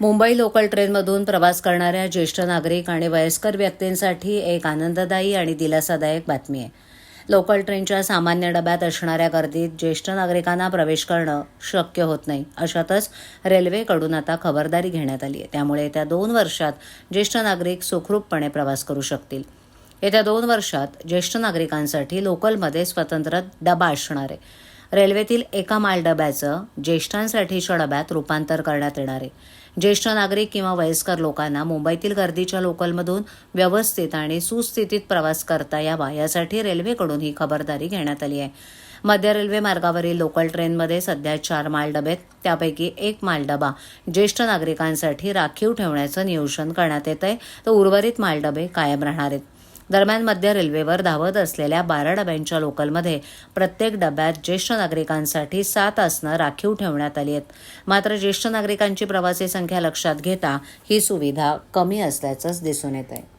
Mumbai local ट्रेनमधून प्रवास करणाऱ्या ज्येष्ठ नागरिक आणि वयस्कर व्यक्तींसाठी एक आनंददायी आणि दिलासादायक बातमी आहे. लोकल ट्रेनच्या सामान्य डब्यात असणाऱ्या गर्दीत ज्येष्ठ नागरिकांना प्रवेश करणं शक्य होत नाही अशातच रेल्वेकडून आता खबरदारी घेण्यात आली आहे. त्यामुळे येत्या दोन वर्षात ज्येष्ठ नागरिक सुखरूपपणे प्रवास करू शकतील. येत्या दोन वर्षात ज्येष्ठ नागरिकांसाठी लोकलमध्ये स्वतंत्र डबा असणार आहे. रेल्वेतील एका मालडब्याचं ज्येष्ठांसाठीच्या डब्यात रूपांतर करण्यात येणार आहे. ज्येष्ठ नागरिक किंवा वयस्कर लोकांना मुंबईतील गर्दीच्या लोकलमधून व्यवस्थित आणि सुस्थितीत प्रवास करता यावा यासाठी रेल्वेकडून ही खबरदारी घेण्यात आली आहे. मध्य रेल्वे मार्गावरील लोकल ट्रेनमध्ये सध्या चार माल डबेत त्यापैकी एक मालडबा ज्येष्ठ नागरिकांसाठी राखीव ठेवण्याचं नियोजन करण्यात येत आहे तर उर्वरित मालडबे कायम राहणार आहेत. दरम्यान मध्य रेल्वेवर धावत असलेल्या बारा डब्यांच्या लोकलमध्ये प्रत्येक डब्यात ज्येष्ठ नागरिकांसाठी सात आसनं राखीव ठेवण्यात आली आहेत. मात्र ज्येष्ठ नागरिकांची प्रवासी संख्या लक्षात घेता ही सुविधा कमी असल्याचंच दिसून येत आहे